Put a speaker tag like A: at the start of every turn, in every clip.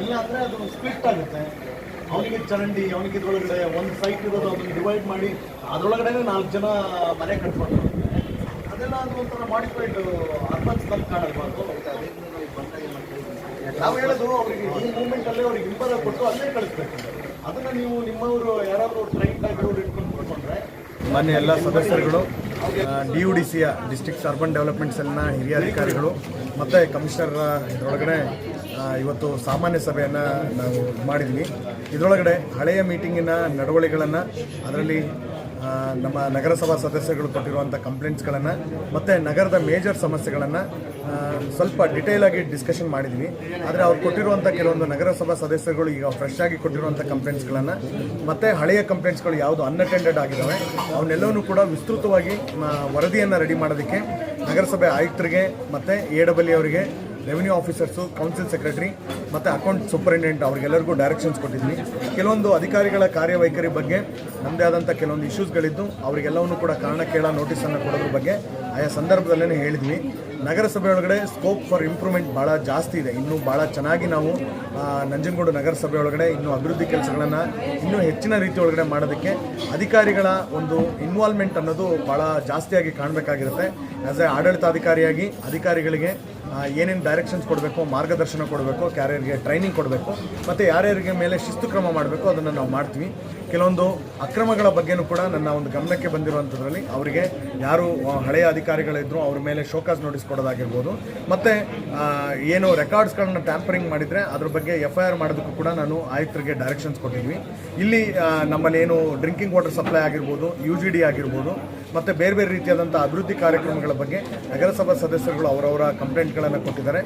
A: ಇಲ್ಲ ಅಂದ್ರೆ ಅದು ಸ್ಪ್ಲಿಟ್ ಆಗುತ್ತೆ. ಅವನಿಗೆ ಚರಂಡಿ, ಅವನಿಗೆ ಇದ್ರೊಳಗಡೆ ಒಂದು ಸೈಟ್ ಇರೋದು, ಅದನ್ನ ಡಿವೈಡ್ ಮಾಡಿ ಅದರೊಳಗಡೆ ನಾಲ್ಕು ಜನ ಮನೆ ಕಟ್ಕೊಂಡು ಅದೆಲ್ಲ ಅದು ಒಂಥರ ಮಾಡಿಫೈಡ್ ಅರ್ಬನ್ ತಂದು ಕಾಣಲ್ಬಾರ್ದು ನಾವು ಹೇಳೋದು ಅವ್ರಿಗೆ ಈ ಮೂಮೆಂಟ್ ಅಲ್ಲೇ ಅವ್ರಿಗೆ ಇಂಪರ ಕೊಟ್ಟು ಅಲ್ಲೇ ಕಳಿಸ್ಬೇಕು. ಅದನ್ನ ನೀವು ನಿಮ್ಮವರು ಯಾರಾದ್ರೂ ಟ್ರೈನ್ ಆಗಿರೋರು ಇಟ್ಕೊಂಡು ಕೊಟ್ಕೊಂಡ್ರೆ
B: ಮನೆ ಎಲ್ಲ ಸದಸ್ಯರುಗಳು ಡಿ ಯು ಡಿ ಸಿಯ ಡಿಸ್ಟಿಕ್ಸ್ ಅರ್ಬನ್ ಡೆವಲಪ್ಮೆಂಟ್ ಸೆಲ್ನ ಹಿರಿಯ ಅಧಿಕಾರಿಗಳು ಮತ್ತು ಕಮಿಷನರ್ ಇದರೊಳಗಡೆ ಇವತ್ತು ಸಾಮಾನ್ಯ ಸಭೆಯನ್ನು ನಾವು ಮಾಡಿದ್ವಿ. ಇದರೊಳಗಡೆ ಹಳೆಯ ಮೀಟಿಂಗಿನ ನಡವಳಿಗಳನ್ನು ಅದರಲ್ಲಿ ನಮ್ಮ ನಗರಸಭಾ ಸದಸ್ಯಗಳು ಕೊಟ್ಟಿರುವಂಥ ಕಂಪ್ಲೇಂಟ್ಸ್ಗಳನ್ನು ಮತ್ತು ನಗರದ ಮೇಜರ್ ಸಮಸ್ಯೆಗಳನ್ನು ಸ್ವಲ್ಪ ಡಿಟೇಲ್ ಆಗಿ ಡಿಸ್ಕಷನ್ ಮಾಡಿದ್ವಿ. ಆದರೆ ಅವ್ರು ಕೊಟ್ಟಿರುವಂಥ ಕೆಲವೊಂದು ನಗರಸಭಾ ಸದಸ್ಯರುಗಳು ಈಗ ಫ್ರೆಶ್ ಆಗಿ ಕೊಟ್ಟಿರುವಂಥ ಕಂಪ್ಲೇಂಟ್ಸ್ಗಳನ್ನು ಮತ್ತು ಹಳೆಯ ಕಂಪ್ಲೇಂಟ್ಸ್ಗಳು ಯಾವುದು ಅನ್ಅಟೆಂಡೆಡ್ ಆಗಿದ್ದಾವೆ ಅವನ್ನೆಲ್ಲವನ್ನೂ ಕೂಡ ವಿಸ್ತೃತವಾಗಿ ವರದಿಯನ್ನು ರೆಡಿ ಮಾಡೋದಕ್ಕೆ ನಗರಸಭೆ ಆಯುಕ್ತರಿಗೆ ಮತ್ತು ಎ ಡಬ್ಲ್ಯೂ ಅವರಿಗೆ ರೆವಿನ್ಯೂ ಆಫೀಸರ್ಸು ಕೌನ್ಸಿಲ್ ಸೆಕ್ರೆಟರಿ ಮತ್ತು ಅಕೌಂಟ್ ಸೂಪರಿಂಟೆಂಡೆಂಟ್ ಅವ್ರಿಗೆಲ್ಲರಿಗೂ ಡೈರೆಕ್ಷನ್ಸ್ ಕೊಟ್ಟಿದ್ವಿ ಕೆಲವೊಂದು ಅಧಿಕಾರಿಗಳ ಕಾರ್ಯವೈಖರಿ ಬಗ್ಗೆ ನಮ್ಮದೇ ಆದಂಥ ಕೆಲವೊಂದು ಇಶ್ಯೂಸ್ಗಳಿದ್ದು ಅವರಿಗೆಲ್ಲವನ್ನೂ ಕೂಡ ಕಾರಣ ಕೇಳ ನೋಟಿಸನ್ನು ಕೊಡೋದ್ರ ಬಗ್ಗೆ ಆಯಾ ಸಂದರ್ಭದಲ್ಲೇ ಹೇಳಿದ್ವಿ. ನಗರಸಭೆ ಒಳಗಡೆ ಸ್ಕೋಪ್ ಫಾರ್ ಇಂಪ್ರೂವ್ಮೆಂಟ್ ಭಾಳ ಜಾಸ್ತಿ ಇದೆ. ಇನ್ನೂ ಭಾಳ ಚೆನ್ನಾಗಿ ನಾವು ನಂಜನಗೂಡು ನಗರಸಭೆ ಒಳಗಡೆ ಇನ್ನೂ ಅಭಿವೃದ್ಧಿ ಕೆಲಸಗಳನ್ನು ಇನ್ನೂ ಹೆಚ್ಚಿನ ರೀತಿ ಒಳಗಡೆ ಮಾಡೋದಕ್ಕೆ ಅಧಿಕಾರಿಗಳ ಒಂದು ಇನ್ವಾಲ್ವ್ಮೆಂಟ್ ಅನ್ನೋದು ಭಾಳ ಜಾಸ್ತಿಯಾಗಿ ಕಾಣಬೇಕಾಗಿರುತ್ತೆ. ಆ್ಯಸ್ ಎ ಆಡಳಿತಾಧಿಕಾರಿಯಾಗಿ ಅಧಿಕಾರಿಗಳಿಗೆ ಏನೇನು ಡೈರೆಕ್ಷನ್ಸ್ ಕೊಡಬೇಕು, ಮಾರ್ಗದರ್ಶನ ಕೊಡಬೇಕು ಕ್ಯಾರಿಯರ್ಗೆ ಟ್ರೈನಿಂಗ್ ಕೊಡಬೇಕು ಮತ್ತು ಯಾರ್ಯಾರಿಗೆ ಮೇಲೆ ಶಿಸ್ತು ಕ್ರಮ ಮಾಡಬೇಕು ಅದನ್ನು ನಾವು ಮಾಡ್ತೀವಿ. ಕೆಲವೊಂದು ಅಕ್ರಮಗಳ ಬಗ್ಗೆನೂ ಕೂಡ ನನ್ನ ಒಂದು ಗಮನಕ್ಕೆ ಬಂದಿರುವಂಥದ್ರಲ್ಲಿ ಅವರಿಗೆ ಯಾರು ಹಳೆಯ ಅಧಿಕಾರಿಗಳಿದ್ರು ಅವ್ರ ಮೇಲೆ ಶೋಕಾಸ್ ನೋಟಿಸ್ ಕೊಡೋದಾಗಿರ್ಬೋದು. ಮತ್ತು ಏನು ರೆಕಾರ್ಡ್ಸ್ಗಳನ್ನ ಟ್ಯಾಂಪರಿಂಗ್ ಮಾಡಿದರೆ ಅದ್ರ ಬಗ್ಗೆ ಎಫ್ ಐ ಆರ್ ಮಾಡೋದಕ್ಕೂ ಕೂಡ ನಾನು ಆಯುಕ್ತರಿಗೆ ಡೈರೆಕ್ಷನ್ಸ್ ಕೊಟ್ಟಿದ್ವಿ. ಇಲ್ಲಿ ನಮ್ಮಲ್ಲಿ ಏನು ಡ್ರಿಂಕಿಂಗ್ ವಾಟರ್ ಸಪ್ಲೈ ಆಗಿರ್ಬೋದು ಯು ಜಿ ಡಿ ಆಗಿರ್ಬೋದು ಮತ್ತು ಬೇರೆ ಬೇರೆ ರೀತಿಯಾದಂಥ ಅಭಿವೃದ್ಧಿ ಕಾರ್ಯಕ್ರಮಗಳ ಬಗ್ಗೆ ನಗರಸಭಾ ಸದಸ್ಯರುಗಳು ಅವರವರ ಕಂಪ್ಲೇಂಟ್ಗಳನ್ನು ಕೊಟ್ಟಿದ್ದಾರೆ.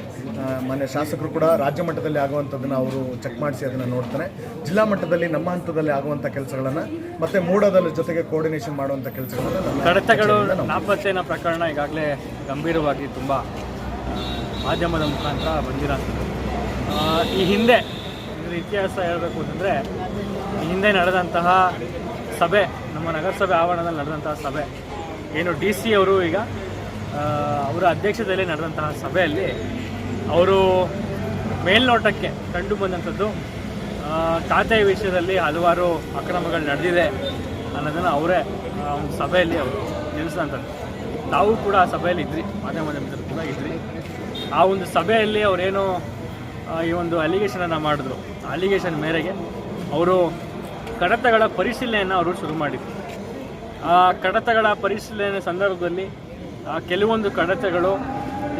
B: ಮನೆ ಮಾನ್ಯ ಶಾಸಕರು ಕೂಡ ರಾಜ್ಯ ಮಟ್ಟದಲ್ಲಿ ಆಗುವಂಥದ್ದನ್ನು ಅವರು ಚೆಕ್ ಮಾಡಿಸಿ ಅದನ್ನು ನೋಡ್ತಾರೆ. ಜಿಲ್ಲಾ ಮಟ್ಟದಲ್ಲಿ ನಮ್ಮ ಹಂತದಲ್ಲಿ ಆಗುವಂಥ ಕೆಲಸಗಳನ್ನು ಮತ್ತು ಮೂಡೋದರ ಜೊತೆಗೆ ಕೋರ್ಡಿನೇಷನ್ ಮಾಡುವಂಥ ಕೆಲಸಗಳನ್ನು
C: ಕಡತಗಳು ನಾಪತ್ತೇನ ಪ್ರಕರಣ ಈಗಾಗಲೇ ಗಂಭೀರವಾಗಿ ತುಂಬ ಮಾಧ್ಯಮದ ಮುಖಾಂತರ ಬಂದಿರೋ ಈ ಹಿಂದೆ ಇತಿಹಾಸ ಹೇಳಬೇಕು ಅಂತಂದರೆ ಈ ಹಿಂದೆ ನಡೆದಂತಹ ಸಭೆ, ನಮ್ಮ ನಗರಸಭೆ ಆವರಣದಲ್ಲಿ ನಡೆದಂತಹ ಸಭೆ. ಏನು ಡಿ ಸಿ ಅವರು ಈಗ ಅವರ ಅಧ್ಯಕ್ಷತೆಯಲ್ಲಿ ನಡೆದಂತಹ ಸಭೆಯಲ್ಲಿ ಅವರು ಮೇಲ್ನೋಟಕ್ಕೆ ಕಂಡು ಬಂದಂಥದ್ದು ಖಾತೆ ವಿಷಯದಲ್ಲಿ ಹಲವಾರು ಅಕ್ರಮಗಳು ನಡೆದಿದೆ ಅನ್ನೋದನ್ನು ಅವರೇ ಸಭೆಯಲ್ಲಿ ಅವರು ನಿಲ್ಲಿಸಿದಂಥದ್ದು. ನಾವು ಕೂಡ ಆ ಸಭೆಯಲ್ಲಿ ಇದ್ರಿ, ಮಾಧ್ಯಮ ಮಿತ್ರರು ಕೂಡ ಇದ್ರಿ. ಆ ಒಂದು ಸಭೆಯಲ್ಲಿ ಅವರೇನು ಈ ಒಂದು ಅಲಿಗೇಷನನ್ನು ಮಾಡಿದ್ರು. ಅಲಿಗೇಷನ್ ಮೇರೆಗೆ ಅವರು ಕಡತಗಳ ಪರಿಶೀಲನೆಯನ್ನು ಅವರು ಶುರು ಮಾಡಿದರು. ಆ ಕಡತಗಳ ಪರಿಶೀಲನೆ ಸಂದರ್ಭದಲ್ಲಿ ಕೆಲವೊಂದು ಕಡತಗಳು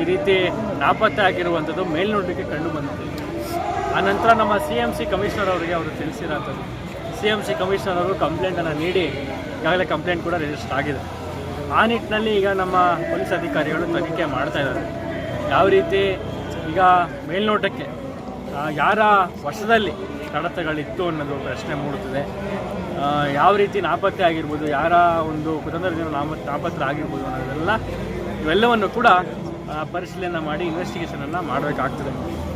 C: ಈ ರೀತಿ ನಾಪತ್ತೆ ಆಗಿರುವಂಥದ್ದು ಮೇಲ್ನೋಟಕ್ಕೆ ಕಂಡು ಬಂದಿದೆ. ಆನಂತರ ನಮ್ಮ ಸಿ ಎಂ ಸಿ ಕಮಿಷನರ್ ಅವರಿಗೆ ಅವರು ತಿಳಿಸಿರೋಂಥದ್ದು ಸಿ ಎಂ ಸಿ ಕಮಿಷನರ್ ಅವರು ಕಂಪ್ಲೇಂಟನ್ನು ನೀಡಿ, ಈಗಾಗಲೇ ಕಂಪ್ಲೇಂಟ್ ಕೂಡ ರಿಜಿಸ್ಟರ್ ಆಗಿದೆ. ಆ ನಿಟ್ಟಿನಲ್ಲಿ ಈಗ ನಮ್ಮ ಪೊಲೀಸ್ ಅಧಿಕಾರಿಗಳು ತನಿಖೆ ಮಾಡ್ತಾ ಇದ್ದಾರೆ. ಯಾವ ರೀತಿ ಈಗ ಮೇಲ್ನೋಟಕ್ಕೆ ಯಾರ ವಶದಲ್ಲಿ ಕಡತಗಳಿತ್ತು ಅನ್ನೋದು ಪ್ರಶ್ನೆ ಮೂಡುತ್ತದೆ. ಯಾವ ರೀತಿ ನಾಪತ್ತೆ ಆಗಿರ್ಬೋದು, ಯಾರ ಒಂದು ಕುಟುಂಬದ ನಾಮ ನಾಪತ್ರ ಆಗಿರ್ಬೋದು ಅನ್ನೋದೆಲ್ಲ ಇವೆಲ್ಲವನ್ನು ಕೂಡ ಪರಿಶೀಲನೆ ಮಾಡಿ ಇನ್ವೆಸ್ಟಿಗೇಷನನ್ನು ಮಾಡಬೇಕಾಗ್ತದೆ.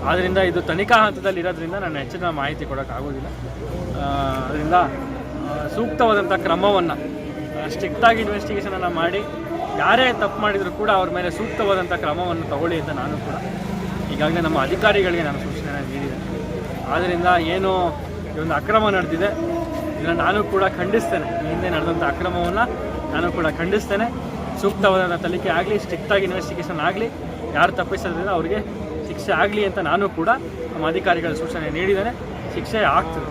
C: ಆದ್ದರಿಂದ ಇದು ತನಿಖಾ ಹಂತದಲ್ಲಿ ಇರೋದ್ರಿಂದ ನಾನು ಹೆಚ್ಚಿನ ಮಾಹಿತಿ ಕೊಡೋಕ್ಕಾಗೋದಿಲ್ಲ ಅದರಿಂದ ಸೂಕ್ತವಾದಂಥ ಕ್ರಮವನ್ನು ಸ್ಟ್ರಿಕ್ಟಾಗಿ ಇನ್ವೆಸ್ಟಿಗೇಷನನ್ನು ಮಾಡಿ, ಯಾರೇ ತಪ್ಪು ಮಾಡಿದರೂ ಕೂಡ ಅವ್ರ ಮೇಲೆ ಸೂಕ್ತವಾದಂಥ ಕ್ರಮವನ್ನು ತಗೊಳ್ಳಿ ಅಂತ ನಾನು ಕೂಡ ಈಗಾಗಲೇ ನಮ್ಮ ಅಧಿಕಾರಿಗಳಿಗೆ ನಾನು ಸೂಚನೆ ಆದ್ದರಿಂದ ಏನು ಈ ಒಂದು ಅಕ್ರಮ ನಡೆದಿದೆ. ಇದನ್ನು ನಾನು ಕೂಡ ಖಂಡಿಸ್ತೇನೆ. ಈ ಹಿಂದೆ ನಡೆದಂಥ ಅಕ್ರಮವನ್ನು ನಾನು ಕೂಡ ಖಂಡಿಸ್ತೇನೆ. ಸೂಕ್ತವಾದ ತನಿಖೆ ಆಗಲಿ ಸ್ಟ್ರಿಕ್ಟಾಗಿ ಇನ್ವೆಸ್ಟಿಗೇಷನ್ ಆಗಲಿ, ಯಾರು ತಪ್ಪಿಸೋದ್ರಿಂದ ಅವರಿಗೆ ಶಿಕ್ಷೆ ಆಗಲಿ ಅಂತ ನಾನು ಕೂಡ ನಮ್ಮ ಅಧಿಕಾರಿಗಳ ಸೂಚನೆ ನೀಡಿದ್ದೇನೆ. ಶಿಕ್ಷೆ ಆಗ್ತದೆ.